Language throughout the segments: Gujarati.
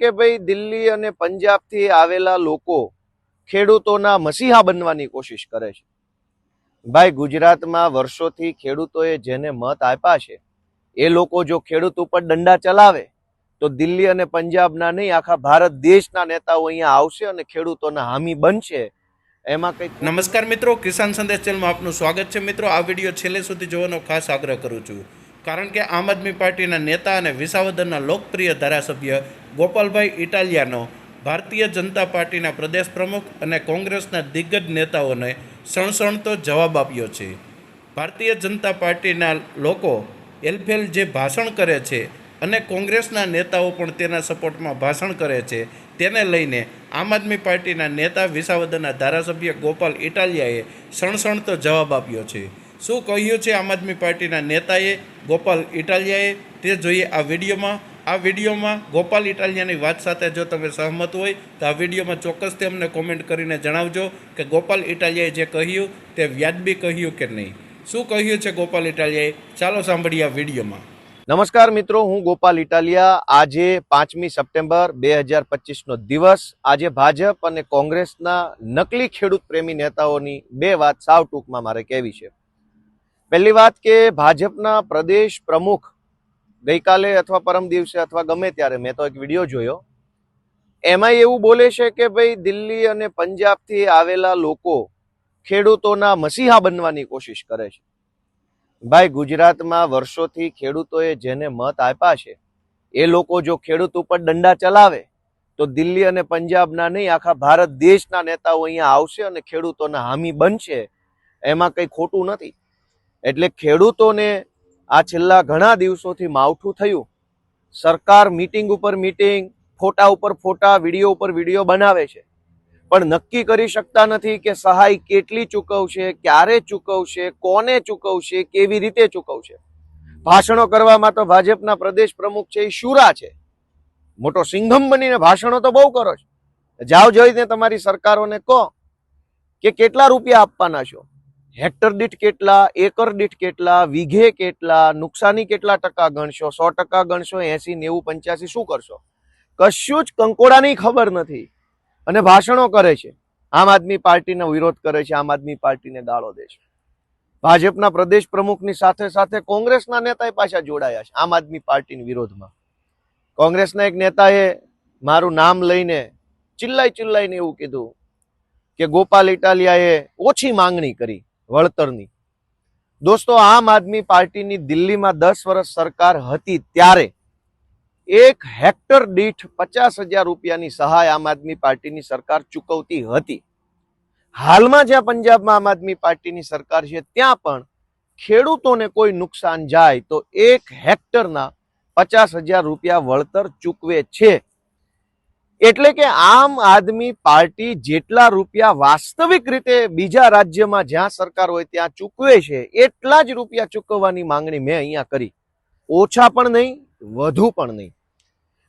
કે ભાઈ દિલ્હી અને પંજાબથી આવેલા લોકો ખેડૂતોના મસીહા બનવાની કોશિશ કરે છે. ભાઈ ગુજરાતમાં વર્ષોથી ખેડૂતોએ જેને મત આપ્યા છે, એ લોકો જો ખેડૂત ઉપર દંડા ચલાવે, તો દિલ્હી અને પંજાબના નહીં, આખા ભારત દેશના નેતાઓ અહીંયા આવશે અને ખેડૂતોના હામી બનશે. એમાં કંઈક નમસ્કાર મિત્રો, કિસાન સંદેશ ચેનલમાં આપનું સ્વાગત છે. મિત્રો, આ વીડિયો છેલ્લે સુધી જોવાનો ખાસ આગ્રહ કરું છું. કારણ કે આમ આદમી પાર્ટીના નેતા અને વિસાવદરના લોકપ્રિય ધારાસભ્ય ગોપાલભાઈ ઇટાલિયાનો ભારતીય જનતા પાર્ટીના પ્રદેશ પ્રમુખ અને કોંગ્રેસના દિગ્ગજ નેતાઓને સણસણતો જવાબ આપ્યો છે. ભારતીય જનતા પાર્ટીના લોકો એલફેલ જે ભાષણ કરે છે અને કોંગ્રેસના નેતાઓ પણ તેના સપોર્ટમાં ભાષણ કરે છે, તેને લઈને આમ આદમી પાર્ટીના નેતા વિસાવદરના ધારાસભ્ય ગોપાલ ઇટાલિયાએ સણસણતો જવાબ આપ્યો છે. શું કહ્યું છે આમ આદમી પાર્ટીના નેતાએ? ગોપાલ ઇટાલિયાએ તે જોઈએ આ વિડીયોમાં. આ વિડીયોમાં ગોપાલ ઇટાલિયાની વાત સાથે જો તમે સહમત હોય, તો આ વિડીયોમાં ચોક્કસથી અમને કોમેન્ટ કરીને જણાવજો કે ગોપાલ ઇટાલિયાએ જે કહ્યું તે વ્યાજબી કહ્યું કે નહીં. શું કહ્યું છે ગોપાલ ઇટાલિયાએ? ચાલો સાંભળીએ આ વિડીયોમાં. નમસ્કાર મિત્રો, હું ગોપાલ ઇટાલિયા. આજે પાંચમી સપ્ટેમ્બર બે હજાર પચીસનો દિવસ. આજે ભાજપ અને કોંગ્રેસના નકલી ખેડૂત પ્રેમી નેતાઓની બે વાત સાવ ટૂંકમાં મારે કહેવી છે. પહેલી વાત કે ભાજપના પ્રદેશ પ્રમુખ ગઈકાલે અથવા પરમ દિવસે અથવા ગમે ત્યારે મેં તો એક વીડિયો જોયો. એમાં એવું બોલે છે કે ભાઈ દિલ્હી અને પંજાબથી આવેલા લોકો ખેડૂતોના મસીહા બનવાની કોશિશ કરે છે. ભાઈ, ગુજરાતમાં વર્ષોથી ખેડૂતોએ જેને મત આપ્યા છે, એ લોકો જો ખેડૂત ઉપર દંડા ચલાવે, તો દિલ્હી અને પંજાબના નહીં, આખા ભારત દેશના નેતાઓ અહીંયા આવશે અને ખેડૂતોના હામી બનશે. એમાં કંઈ ખોટું નથી. એટલે ખેડૂતોને આ છેલ્લા ઘણા દિવસોથી માવઠું થયું. સરકાર મીટિંગ ઉપર મીટિંગ, ફોટા ઉપર ફોટા, વીડિયો ઉપર વીડિયો બનાવે છે. પણ નક્કી કરી શકતા નથી કે સહાય કેટલી ચૂકવશે, ક્યારે ચૂકવશે, કોને ચૂકવશે, કેવી રીતે ચૂકવશે. ભાષણો કરવામાં તો ભાજપના પ્રદેશ પ્રમુખ છે એ શુરા છે. મોટો સિંઘમ બનીને ભાષણો તો બહુ કરો છો. જાઓ જોઈને તમારી સરકારોને કહો કે કેટલા રૂપિયા આપવાના છો? હેક્ટર દીઠ કેટલા, એકર દીઠ કેટલા, વીઘે કેટલા, નુકસાની કેટલા ટકા ગણશો, સો ટકા ગણશો, એસી, નેવું, પંચ્યાસી શું કરશો? કશું જ કંકોડાની ખબર નથી. અને ભાષણો કરે છે. આમ આદમી પાર્ટીનો વિરોધ કરે છે, આમ આદમી પાર્ટીને ગાળો દે છે. ભાજપના પ્રદેશ પ્રમુખની સાથે સાથે કોંગ્રેસના નેતાએ પાછા જોડાયા છે, આમ આદમી પાર્ટીના વિરોધમાં. કોંગ્રેસના એક નેતાએ મારું નામ લઈને ચિલ્લાઈ ચિલ્લાઈને એવું કીધું કે ગોપાલ ઇટાલિયાએ ઓછી માંગણી કરી. વળતરની. દોસ્તો, આમ આદમી પાર્ટીની દિલ્હીમાં દસ વર્ષ સરકાર હતી ત્યારે એક હેક્ટર દીઠ પચાસ હજાર રૂપિયાની સહાય આમ આદમી પાર્ટીની સરકાર ચૂકવતી હતી. હાલમાં જ્યાં પંજાબમાં આમ આદમી પાર્ટીની સરકાર છે, ત્યાં પણ ખેડૂતોને કોઈ નુકસાન જાય તો એક હેક્ટરના પચાસ હજાર રૂપિયા વળતર ચૂકવે છે. એટલે કે આમ આદમી પાર્ટી જેટલા રૂપિયા વાસ્તવિક રીતે બીજા રાજ્યમાં જ્યાં સરકાર હોય ત્યાં ચૂકવે છે, એટલા જ રૂપિયા ચૂકવવાની માંગણી મેં અહીંયા કરી. ઓછા પણ નહીં, વધુ પણ નહીં.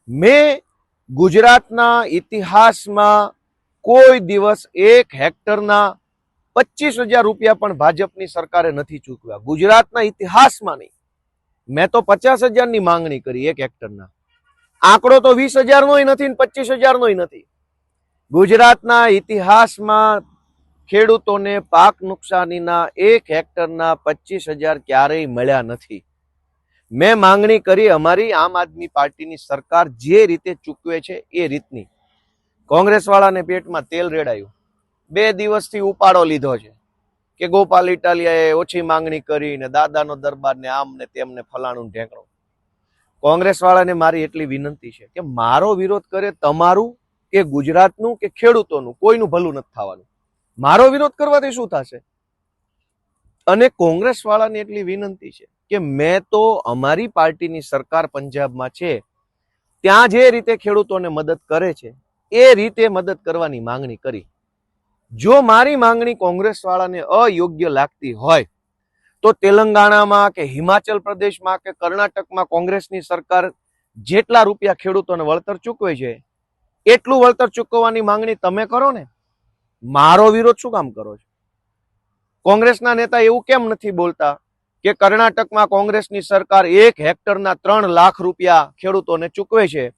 મેં ગુજરાતના ઇતિહાસમાં કોઈ દિવસ એક હેક્ટરના પચીસ હજાર રૂપિયા પણ ભાજપની સરકારે નથી ચૂકવ્યા. ગુજરાતના ઇતિહાસમાં નહીં. મેં તો પચાસ હજારની માંગણી કરી એક હેક્ટરના. આંકડો તો વીસ હજારનોય નથી ને પચીસ હજારનોય નથી. ગુજરાતના ઇતિહાસમાં ખેડૂતોને પાક નુકસાનીના એક હેક્ટરના પચીસ હજાર ક્યારેય મળ્યા નથી. મેં માંગણી કરી અમારી આમ આદમી પાર્ટીની સરકાર જે રીતે ચૂકવે છે એ રીતની. કોંગ્રેસવાળાને પેટમાં તેલ રેડાયું. બે દિવસથી ઉપાડો લીધો છે કે ગોપાલ ઇટાલિયાએ ઓછી માંગણી કરી ને દાદાનો દરબારને આમને આમ ને તેમ ફલાણું ઢેકણું. કોંગ્રેસ વાળાને મારી એટલી વિનંતી છે કે મારો વિરોધ કરે તમારું કે ગુજરાતનું કે ખેડૂતોનું, કોઈનું ભલું નથી થવાનું. મારો વિરોધ કરવાથી શું થશે? અને કોંગ્રેસ વાળાને એટલી વિનંતી છે કે મેં તો અમારી પાર્ટીની સરકાર પંજાબમાં છે, ત્યાં જે રીતે ખેડૂતોને મદદ કરે છે, એ રીતે મદદ કરવાની માંગણી કરી. જો મારી માંગણી કોંગ્રેસ વાળાને અયોગ્ય લાગતી હોય તો તેલંગાણામાં કે હિમાચલ પ્રદેશમાં કે કર્ણાટકમાં કોંગ્રેસની સરકાર જેટલા રૂપિયા ખેડૂતોને વળતર ચૂકવે છે, એટલું વળતર ચૂકવવાની માંગણી તમે કરો ને, મારો વિરોધ શું કામ કરો છો? કોંગ્રેસના નેતા એવું કેમ નથી બોલતા કે કર્ણાટકમાં કોંગ્રેસની સરકાર એક હેક્ટરના ત્રણ લાખ રૂપિયા ખેડૂતોને ચૂકવે છે,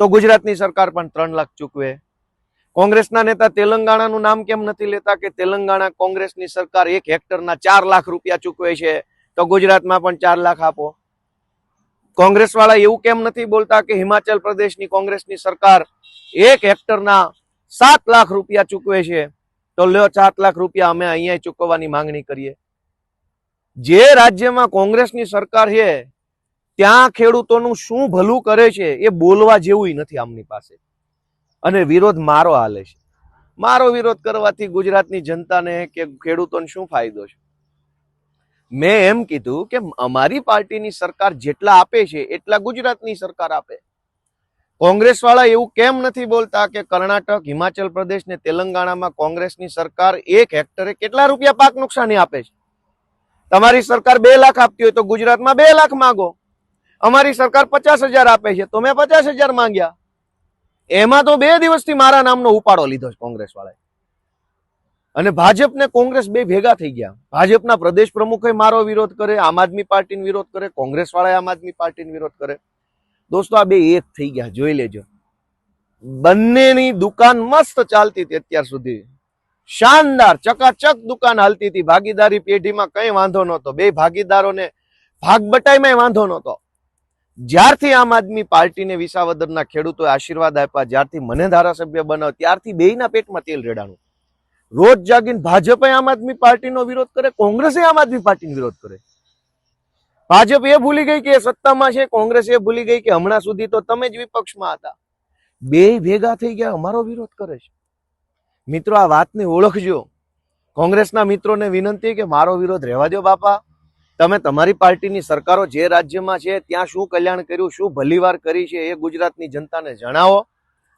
તો ગુજરાતની સરકાર પણ ત્રણ લાખ ચૂકવે? કોંગ્રેસના નેતા તેલંગાણાનું નામ કેમ નથી લેતા કે તેલંગાણા કોંગ્રેસની સરકાર એક હેક્ટરના ચાર લાખ રૂપિયા ચૂકવે છે? તો ગુજરાતમાં પણ ચાર લાખ આપો. કોંગ્રેસ વાળા એવું કેમ નથી બોલતા કે હિમાચલ પ્રદેશની કોંગ્રેસની સરકાર એક હેક્ટરના સાત લાખ રૂપિયા ચૂકવે છે? તો લ્યો સાત લાખ રૂપિયા અમે અહીંયા ચૂકવવાની માંગણી કરીએ. જે રાજ્યમાં કોંગ્રેસની સરકાર છે, ત્યાં ખેડૂતોનું શું ભલું કરે છે એ બોલવા જેવું નથી આમની પાસે. અને વિરોધ મારો હાલે છે. મારો વિરોધ કરવાથી ગુજરાતની જનતાને કે ખેડૂતોને શું ફાયદો છે? મેં એમ કીધું કે અમારી પાર્ટીની સરકાર જેટલા આપે છે, એટલા ગુજરાતની સરકાર આપે. કોંગ્રેસ વાળા એવું કેમ નથી બોલતા કે કર્ણાટક, હિમાચલ પ્રદેશ ને તેલંગાણામાં કોંગ્રેસની સરકાર એક હેક્ટરે કેટલા રૂપિયા પાક નુકસાની આપે છે? તમારી સરકાર બે લાખ આપતી હોય તો ગુજરાતમાં બે લાખ માંગો. અમારી સરકાર પચાસ હજાર આપે છે. તો મેં પચાસ હજાર માંગ્યા. એમાં તો બે દિવસથી મારા નામનો ઉપાડો લીધો છે કોંગ્રેસ વાળાએ અને ભાજપ ને કોંગ્રેસ બે ભેગા થઈ ગયા. ભાજપના પ્રદેશ પ્રમુખે મારો વિરોધ કરે, આમ આદમી પાર્ટીનો વિરોધ કરે કોંગ્રેસ વાળાએ આમ આદમી પાર્ટીનો વિરોધ કરે. દોસ્તો, આ બે એક થઈ ગયા, જોઈ લેજો. બંનેની દુકાન મસ્ત ચાલતી હતી અત્યાર સુધી. શાનદાર, ચકાચક દુકાન હાલતી હતી. ભાગીદારી પેઢીમાં કઈ વાંધો નહોતો. બે ભાગીદારોને ભાગ બટાઈમાં વાંધો નહોતો. જ્યારથી આમ આદમી પાર્ટીને વિસાવદરના ખેડૂતોએ આશીર્વાદ આપ્યા, જ્યારથી મને ધારાસભ્ય બનાવ, ત્યારથી બેયના પેટમાં તેલ રેડાણું. રોજ જાગીને ભાજપે આમ આદમી પાર્ટીનો વિરોધ કરે, કોંગ્રેસે આમ આદમી પાર્ટીનો વિરોધ કરે. ભાજપ એ ભૂલી ગઈ કે સત્તામાં છે, કોંગ્રેસ એ ભૂલી ગઈ કે હમણાં સુધી તો તમે જ વિપક્ષમાં હતા. બે ભેગા થઈ ગયા, અમારો વિરોધ કરે છે. મિત્રો, આ વાતને ઓળખજો. કોંગ્રેસના મિત્રોને વિનંતી કે મારો વિરોધ રહેવા દો બાપા. તમે તમારી પાર્ટીની સરકારો જે રાજ્યમાં છે, ત્યાં શું કલ્યાણ કર્યું, શું ભલીવાર કરી છે એ ગુજરાતની જનતાને જણાવો.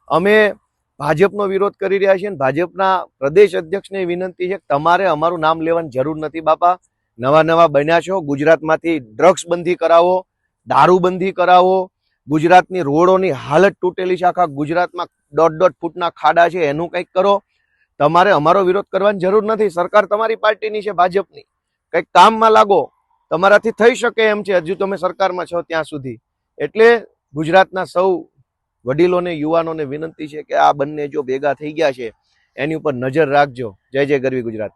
અમે ભાજપનો વિરોધ કરી રહ્યા છીએ અને ભાજપના પ્રદેશ અધ્યક્ષને વિનંતી છે તમારે અમારું નામ લેવાની જરૂર નથી બાપા. નવા નવા બન્યા છો, ગુજરાતમાંથી ડ્રગ્સ બંધી કરાવો, દારૂબંધી કરાવો, ગુજરાતની રોડોની હાલત તૂટેલી છે, આખા ગુજરાતમાં દોઢ દોઢ ફૂટના ખાડા છે, એનું કંઈક કરો. તમારે અમારો વિરોધ કરવાની જરૂર નથી. સરકાર તમારી પાર્ટીની છે, ભાજપની. કંઈક કામમાં લાગો. તમારાથી થઈ શકે એમ છે, હજુ તમે સરકારમાં છો ત્યાં સુધી. એટલે ગુજરાતના સૌ વડીલોને, યુવાનોને વિનંતી છે કે આ બંને જો ભેગા થઈ ગયા છે, એની ઉપર નજર રાખજો. જય જય ગરવી ગુજરાત.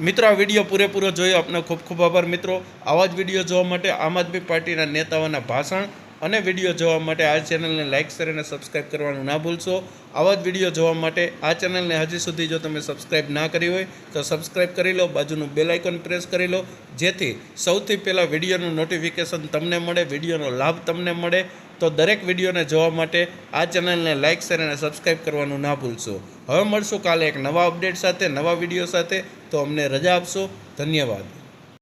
મિત્રો, આ વીડિયો પૂરેપૂરો જોયો. આપનો ખૂબ ખૂબ આભાર મિત્રો. આવા જ વીડિયો જોવા માટે આમ આદમી પાર્ટીના નેતાઓના ભાષણ અને વીડિયો જોવા માટે આ ચેનલને લાઇક શેર અને સબસ્ક્રાઇબ કરવાનું ના ભૂલશો. આવા જ વીડિયો જોવા માટે આ ચેનલને હજી સુધી જો તમે સબસ્ક્રાઇબ ના કરી હોય, તો સબસ્ક્રાઇબ કરી લો, બાજુનું બેલ આઇકોન પ્રેસ કરી લો, જેથી સૌથી પહેલાં વિડીયોનું નોટિફિકેશન તમને મળે, વિડીયોનો લાભ તમને મળે. તો દરેક વિડીયોને જોવા માટે આ ચેનલને લાઇક શેર અને સબસ્ક્રાઇબ કરવાનું ના ભૂલશો. હવે મળશું કાલે એક નવા અપડેટ સાથે, નવા વીડિયો સાથે. તો અમને રજા આપશો. ધન્યવાદ.